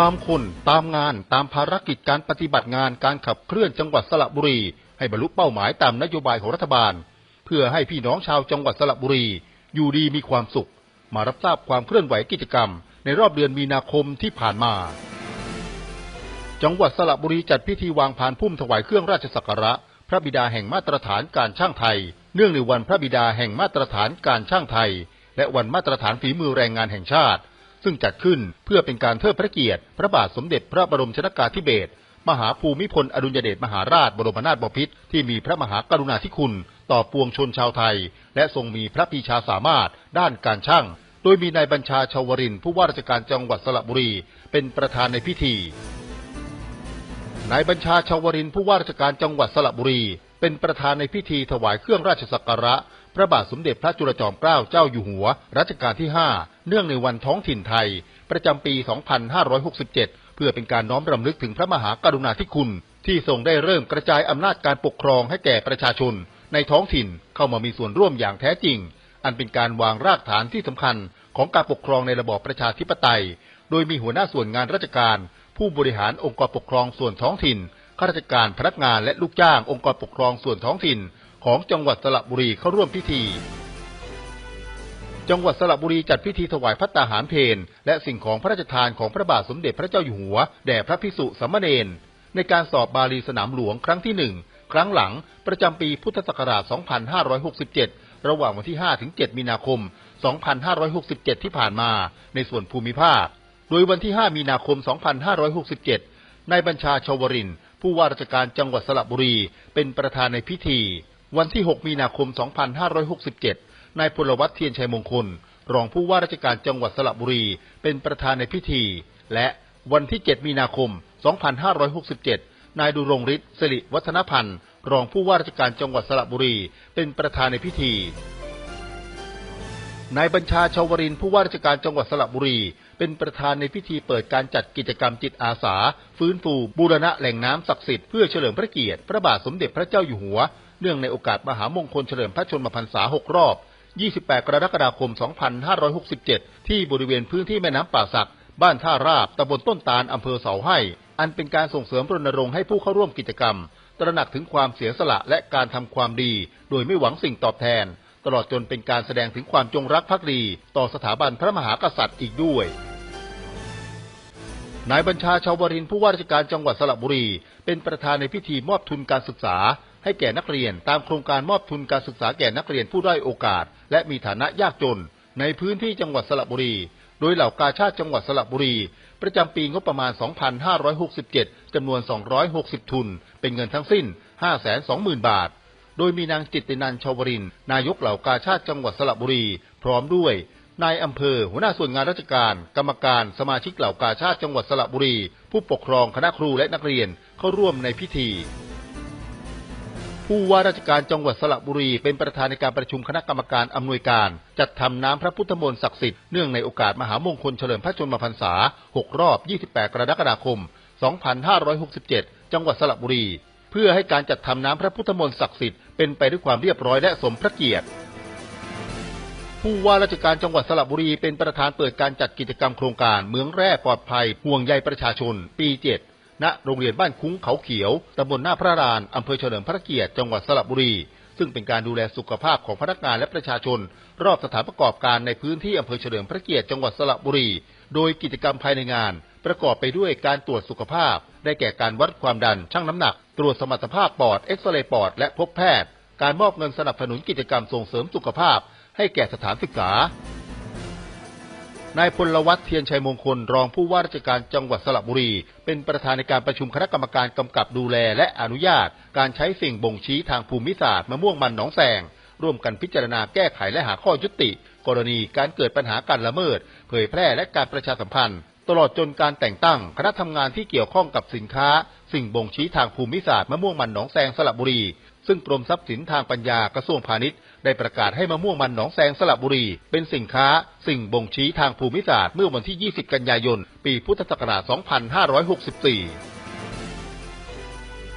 ตามคน ตามงาน ตามภารกิจการปฏิบัติงานการขับเคลื่อนจังหวัดสระบุรี ให้บรรลุเป้าหมายตามนโยบายของรัฐบาล เพื่อให้พี่น้องชาวจังหวัดสระบุรี อยู่ดีมีความสุข มารับทราบความเคลื่อนไหวกิจกรรม ในรอบเดือนมีนาคมที่ผ่านมา จังหวัดสระบุรีจัดพิธีวางพานพุ่มถวายเครื่องราชสักการะ พระบิดาแห่งมาตรฐานการช่างไทย เนื่องในวันพระบิดาแห่งมาตรฐานการช่างไทย และวันมาตรฐานฝีมือแรงงานแห่งชาติ ซึ่งจัดขึ้นเพื่อเป็นการเทิดพระเกียรติ พระบาทสมเด็จพระบรมชนกาธิเบศรมหาภูมิพลอดุลยเดชมหาราชบรมนาถบพิตรที่มีพระมหากรุณาธิคุณต่อปวงชนชาวไทย และทรงมีพระปีชาสามารถด้านการช่าง โดยมีนายบัญชาชาวรินผู้ว่าราชการจังหวัดสระบุรี เป็นประธานในพิธีนายบัญชาชาวรินผู้ว่าราชการจังหวัดสระบุรี เป็นประธานในพิธีถวายเครื่องราชสักการะ พระบาทสมเด็จพระจุลจอมเกล้าเจ้าอยู่หัว รัชกาลที่ 5 เนื่องในวันท้องถิ่นไทย ประจำปี 2567 เพื่อเป็นการน้อมรำลึกถึงพระมหากรุณาธิคุณ ที่ทรงได้เริ่มกระจายอำนาจการปกครองให้แก่ประชาชน ในท้องถิ่นเข้ามามีส่วนร่วมอย่างแท้จริง อันเป็นการวางรากฐานที่สำคัญของการปกครองในระบอบประชาธิปไตย โดยมีหัวหน้าส่วนงานราชการ ผู้บริหารองค์กรปกครองส่วนท้องถิ่นข้าราชการพนักงานและลูกจ้างองค์กรปกครองส่วนท้องถิ่น ของจังหวัดสระบุรีเข้าร่วมพิธี จังหวัดสระบุรีจัดพิธีถวายพัตตาหารเพนและสิ่งของพระราชทานของพระบาทสมเด็จพระเจ้าอยู่หัว แด่พระพิสุสามเณรในการสอบบาลีสนามหลวงครั้งที่หนึ่งครั้งหลังประจำปีพุทธศักราช 2567 ระหว่างวันที่ 5 ถึง 7 มีนาคม 2567 ที่ผ่านมาในส่วนภูมิภาค โดยวันที่ 5 มีนาคม 2567 นายบัญชาชาวรินผู้ว่าราชการจังหวัดสระบุรีเป็นประธานในพิธี วันที่ 6 มีนาคม 2567 นายพลวัตเทียนชัยมงคล รองผู้ว่าราชการจังหวัดสระบุรี เป็นประธานในพิธี และวันที่ 7 มีนาคม 2567 นายดุรงฤทธิ์สิริวัฒนพันธ์ รองผู้ว่าราชการจังหวัดสระบุรี เป็นประธานในพิธี นายบัญชาชาวรินผู้ว่าราชการจังหวัดสระบุรี เป็นประธานในพิธีเปิดการจัดกิจกรรมจิตอาสา ฟื้นฟูบูรณะแหล่งน้ำศักดิ์สิทธิ์เพื่อเฉลิมพระเกียรติพระบาทสมเด็จพระเจ้าอยู่หัว เนื่องในโอกาสมหามงคลเฉลิมพระชนมพรรษา 6 รอบ 28 กรกฎาคม 2567 ที่บริเวณพื้นที่แม่น้ำป่าสัก บ้านท่าราบตำบลต้นตาลอำเภอเสาให้ อันเป็นการส่งเสริมรณรงค์ให้ผู้เข้าร่วมกิจกรรม ตระหนักถึงความเสียสละและการทำความดี โดยไม่หวังสิ่งตอบแทน ตลอดจนเป็นการแสดงถึงความจงรักภักดี ต่อสถาบันพระมหากษัตริย์อีกด้วยนายบัญชาชาววรินผู้ว่าราชการจังหวัดสระบุรี เป็นประธานในพิธีมอบทุนการศึกษา ให้แก่นักเรียนตามโครงการมอบทุนการศึกษาแก่นักเรียนผู้ด้อยโอกาส และมีฐานะยากจน ในพื้นที่จังหวัดสระบุรี โดยเหล่ากาชาติจังหวัดสระบุรี ประจำปีงบประมาณ 2567 จำนวน 260 ทุน เป็นเงินทั้งสิ้น 520,000 บาท โดยมีนางจิตตินันชาวริน นายกเหล่ากาชาติจังหวัดสระบุรี พร้อมด้วยนายอำเภอ หัวหน้าส่วนงานราชการ กรรมการ สมาชิกเหล่ากาชาติจังหวัดสระบุรี ผู้ปกครองคณะครูและนักเรียนเข้าร่วมในพิธี ผู้ว่าราชการจังหวัดสระบุรีเป็นประธานในการประชุมคณะกรรมการอำนวยการ จัดทำน้ำพระพุทธมนต์ศักดิ์สิทธิ์เนื่องในโอกาสมหามงคลเฉลิมพระชนมพรรษา 6 รอบ 28 กรกฎาคม 2567 จังหวัดสระบุรี เพื่อให้การจัดทำน้ำพระพุทธมนต์ศักดิ์สิทธิ์เป็นไปด้วยความเรียบร้อยและสมพระเกียรติผู้ว่าราชการจังหวัดสระบุรีเป็นประธานเปิดการจัดกิจกรรมโครงการเมืองแร่ปลอดภัยห่วงใยประชาชน ปี 7 ณโรงเรียนบ้านคุ้งเขาเขียวตำบลหน้าพระรานอำเภอเฉลิมพระเกียรติจังหวัดสระบุรี ซึ่งเป็นการดูแลสุขภาพของพนักงานและประชาชน รอบสถานประกอบการในพื้นที่อำเภอเฉลิมพระเกียรติจังหวัดสระบุรี โดยกิจกรรมภายในงาน ประกอบไปด้วยการตรวจสุขภาพ ได้แก่การวัดความดันชั่งน้ำหนัก ตรวจสมรรถภาพปอดเอ็กซเรย์ปอดและพบแพทย์ การมอบเงินสนับสนุนกิจกรรมส่งเสริมสุขภาพ ให้แก่สถานศึกษา นายพลวัตเทียนชัยมงคล รองผู้ว่าราชการจังหวัดสระบุรี เป็นประธานในการประชุมคณะกรรมการกำกับดูแลและอนุญาต การใช้สิ่งบ่งชี้ทางภูมิศาสตร์มะม่วงมันหนองแสง ร่วมกันพิจารณาแก้ไขและหาข้อยุติ กรณีการเกิดปัญหาการละเมิด เผยแพร่และการประชาสัมพันธ์ ตลอดจนการแต่งตั้ง คณะทำงานที่เกี่ยวข้องกับสินค้า สิ่งบ่งชี้ทางภูมิศาสตร์มะม่วงมันหนองแสงสระบุรี ซึ่งกรมทรัพย์สินทางปัญญากระทรวงพาณิชย์ ได้ประกาศให้มะม่วงมันหนองแสงสระบุรี เป็นสินค้า สิ่งบ่งชี้ทางภูมิศาสตร์เมื่อวันที่ 20 กันยายน ปีพุทธศักราช 2564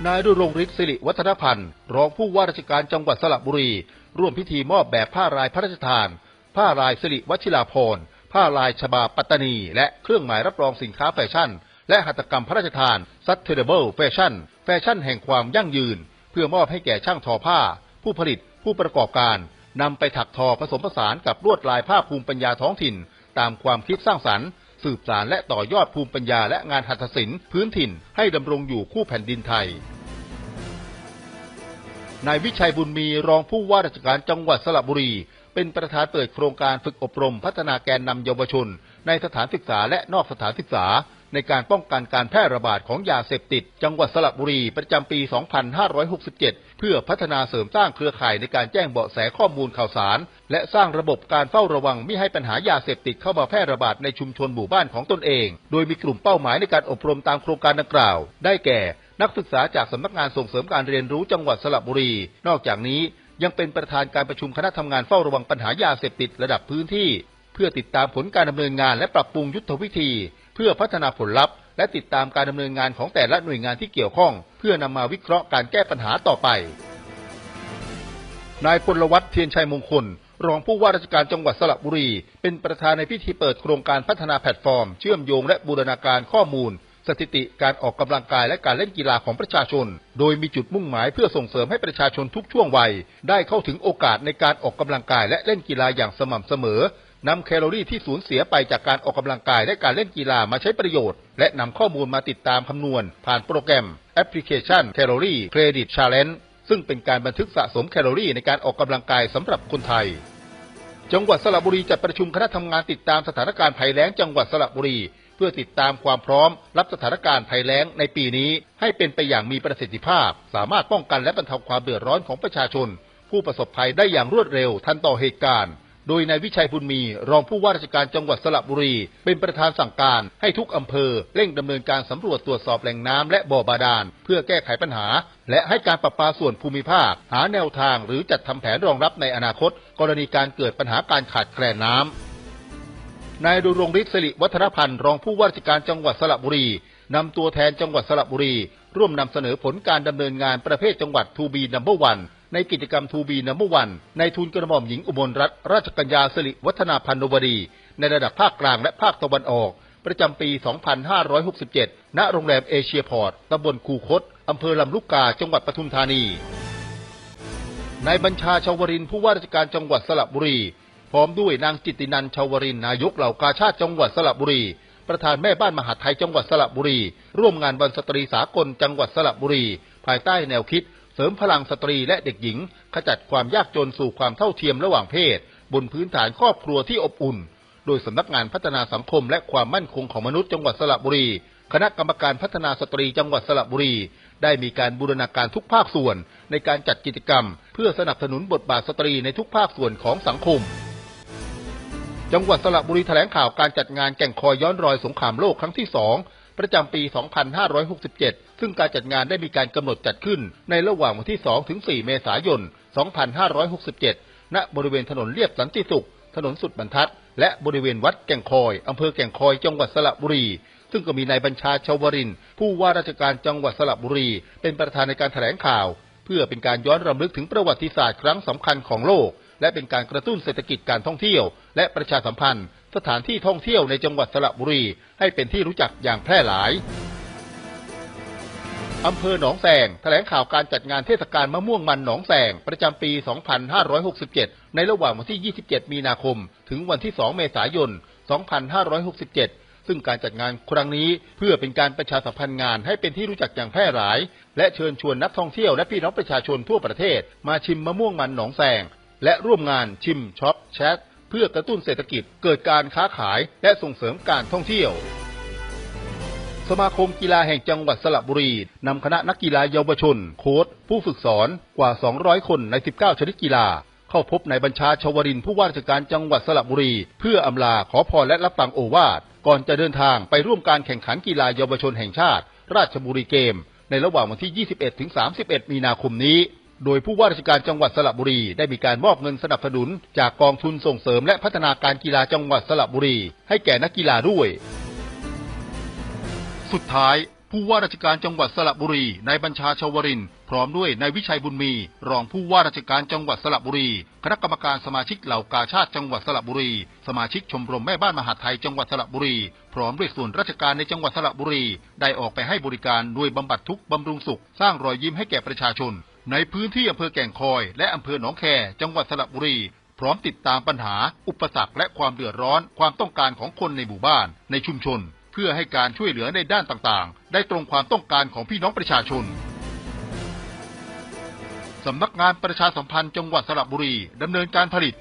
นายดุรงฤทธิ์สิริวัฒนพันธ์ รองผู้ว่าราชการจังหวัดสระบุรี ร่วมพิธีมอบแบบผ้ารายพระราชทาน ผ้ารายสิริวัชิราภรณ์ผ้าลายฉบาปัตตานี และเครื่องหมายรับรองสินค้าแฟชั่น และหัตถกรรมพระราชทาน Sustainable Fashion แฟชั่นแห่งความยั่งยืน เพื่อมอบให้แก่ช่างทอผ้า ผู้ผลิต ผู้ประกอบการนำไปถักทอผสมผสานกับลวดลายผ้าภูมิปัญญาท้องถิ่น ตามความคิดสร้างสรรค์ สืบสารและต่อยอดภูมิปัญญาและงานหัตถศิลป์พื้นถิ่นให้ดำรงอยู่คู่แผ่นดินไทยนายวิชัยบุญมีรองผู้ว่าราชการจังหวัดสระบุรี เป็นประธานเปิดโครงการฝึกอบรมพัฒนาแกนนำเยาวชน ในสถานศึกษาและนอกสถานศึกษา ในการป้องกันการแพร่ระบาดของยาเสพติด จังหวัดสระบุรีประจำปี 2567เพื่อพัฒนาเสริมสร้างเครือข่ายในการแจ้งเบาะแสข้อมูลข่าวสาร และสร้างระบบการเฝ้าระวังไม่ให้ปัญหายาเสพติดเข้ามาแพร่ระบาดในชุมชนหมู่บ้านของตนเอง โดยมีกลุ่มเป้าหมายในการอบรมตามโครงการดังกล่าว ได้แก่ นักศึกษาจากสำนักงานส่งเสริมการเรียนรู้จังหวัดสระบุรี นอกจากนี้ยังเป็นประธานการประชุมคณะทำงานเฝ้าระวังปัญหายาเสพติดระดับพื้นที่ เพื่อติดตามผลการดำเนินงานและปรับปรุงยุทธวิธี เพื่อพัฒนาผลลัพธ์ และติดตามการดำเนินงานของแต่ละหน่วยงานที่เกี่ยวข้อง เพื่อนำมาวิเคราะห์การแก้ปัญหาต่อไป นายพลวัฒน์เทียนชัยมงคล รองผู้ว่าราชการจังหวัดสระบุรี เป็นประธานในพิธีเปิดโครงการพัฒนาแพลตฟอร์ม เชื่อมโยงและบูรณาการข้อมูล สถิติการออกกำลังกายและการเล่นกีฬาของประชาชน โดยมีจุดมุ่งหมายเพื่อส่งเสริมให้ประชาชนทุกช่วงวัย ได้เข้าถึงโอกาสในการออกกำลังกายและเล่นกีฬาอย่างสม่ำเสมอ นำแคลอรี่ที่สูญเสียไปจากการออกกำลังกายและการเล่นกีฬามาใช้ประโยชน์ และนำข้อมูลมาติดตามคำนวณ ผ่านโปรแกรมแอปพลิเคชันแคลอรี่เครดิตชาเลนจ์ซึ่งเป็นการบันทึกสะสมแคลอรี่ในการออกกำลังกายสำหรับคนไทย จังหวัดสระบุรีจัดประชุมคณะทำงานติดตามสถานการณ์ภัยแล้งจังหวัดสระบุรี เพื่อติดตามความพร้อม รับสถานการณ์ภัยแล้งในปีนี้ ให้เป็นไปอย่างมีประสิทธิภาพ สามารถป้องกันและบรรเทาความเดือดร้อนของประชาชน ผู้ประสบภัยได้อย่างรวดเร็วทันต่อเหตุการณ์ โดยนายวิชัยบุญมี รองผู้ว่าราชการจังหวัดสระบุรี เป็นประธานสั่งการให้ทุกอำเภอเร่งดำเนินการสำรวจตรวจสอบแหล่งน้ำและบ่อบาดาล เพื่อแก้ไขปัญหา และให้การประปาส่วนภูมิภาค หาแนวทางหรือจัดทำแผนรองรับในอนาคต กรณีการเกิดปัญหาการขาดแคลนน้ำนายดุรงฤทธิ์สิริวัฒนพันธ์รองผู้ว่าราชการจังหวัดสระบุรีนำตัวแทนจังหวัดสระบุรี ร่วมนำเสนอผลการดำเนินงานประเภทจังหวัดทูบีนัมเบอร์วัน ในกิจกรรมทูบีนัมเบอร์วันในทุนกระหม่อมหญิงอุบลรัตนราชกัญญาสิริวัฒนาพันนวดี ในระดับภาคกลางและภาคตะวันออก ประจำปี 2567 ณ โรงแรมเอเชียพอร์ตตำบลคูคตอำเภอลำลูกกา จังหวัดปทุมธานีนายบัญชาชาวรินผู้ว่าราชการจังหวัดสระบุรี พร้อมด้วยนางจิตตินันชาวรินนายกเหล่ากาชาติจังหวัดสระบุรี ประธานแม่บ้านมหาดไทยจังหวัดสระบุรี ร่วมงานวันสตรีสากลจังหวัดสระบุรี ภายใต้แนวคิด เสริมพลังสตรีและเด็กหญิง ขจัดความยากจนสู่ความเท่าเทียมระหว่างเพศ บนพื้นฐานครอบครัวที่อบอุ่น โดยสำนักงานพัฒนาสังคมและความมั่นคงของมนุษย์จังหวัดสระบุรี คณะกรรมการพัฒนาสตรีจังหวัดสระบุรี ได้มีการบูรณาการทุกภาคส่วน ในการจัดกิจกรรม เพื่อสนับสนุนบทบาทสตรีในทุกภาคส่วนของสังคมจังหวัดสระบุรีแถลงข่าวการจัดงานแก่งคอยย้อนรอยสงครามโลกครั้งที่2 ประจำปี 2567 ซึ่งการจัดงานได้มีการกำหนดจัดขึ้นในระหว่างวันที่ 2 ถึง 4 เมษายน 2567 ณ บริเวณถนนเลียบสันติสุข ถนนสุดบรรทัด และบริเวณวัดแก่งคอย อำเภอแก่งคอย จังหวัดสระบุรี ซึ่งก็มีนายบัญชาชาวริน ผู้ว่าราชการจังหวัดสระบุรี เป็นประธานในการแถลงข่าว เพื่อเป็นการย้อนรำลึกถึงประวัติศาสตร์ครั้งสำคัญของโลกและเป็นการกระตุ้นเศรษฐกิจการท่องเที่ยว และประชาสัมพันธ์ สถานที่ท่องเที่ยวในจังหวัดสระบุรี ให้เป็นที่รู้จักอย่างแพร่หลายอำเภอหนองแสงแถลงข่าวการจัดงานเทศกาลมะม่วงมันหนองแสงประจำปี 2567 ในระหว่างวันที่ 27 มีนาคม ถึงวันที่ 2 เมษายน 2567 ซึ่งการจัดงานครั้งนี้เพื่อเป็นการประชาสัมพันธ์งานให้เป็นที่รู้จักอย่างแพร่หลาย และเชิญชวนนักท่องเที่ยวและพี่น้องประชาชนทั่วประเทศ มาชิมมะม่วงมันหนองแสงและร่วมงานชิมช็อปแชท พื่อกระตุ้นเศรษฐกิจเกิดการค้าขายและส่งเสริมการท่องเที่ยว สมาคมกีฬาแห่งจังหวัดสระบุรีนำคณะนักกีฬาเยาวชน โค้ชผู้ฝึกสอนกว่า 200 คนใน 19 ชนิดกีฬา เข้าพบนายบัญชาชวรินผู้ว่าราชการจังหวัดสระบุรี เพื่ออำลาขอพรและรับฟังโอวาทก่อนจะเดินทางไปร่วมการแข่งขันกีฬาเยาวชนแห่งชาติ ราชบุรีเกม ในระหว่างวันที่ 21ถึง31 มีนาคมนี้ โดยผู้ว่าราชการจังหวัดสระบุรีได้มีการมอบเงินสนับสนุน จากกองทุนส่งเสริมและพัฒนาการกีฬาจังหวัดสระบุรี ให้แก่นักกีฬาด้วย สุดท้ายผู้ว่าราชการจังหวัดสระบุรีนายบัญชาชาวริน พร้อมด้วยนายวิชัยบุญมี รองผู้ว่าราชการจังหวัดสระบุรี คณะกรรมการสมาชิกเหล่ากาชาติจังหวัดสระบุรี สมาชิกชมรมแม่บ้านมหาไทยจังหวัดสระบุรี พร้อมด้วยส่วนราชการในจังหวัดสระบุรี ได้ออกไปให้บริการหน่วยบำบัดทุกข์บำรุงสุข สร้างรอยยิ้มให้แก่ประชาชน ในพื้นที่อำเภอแก่งคอย และอำเภอหนองแค จังหวัดสระบุรี พร้อมติดตามปัญหา อุปสรรคและความเดือดร้อน ความต้องการของคนในหมู่บ้าน ในชุมชน เพื่อให้การช่วยเหลือในด้านต่างๆ ได้ตรงความต้องการของพี่น้องประชาชนสำนักงานประชาสัมพันธ์จังหวัดสระบุรีดำเนินการผลิต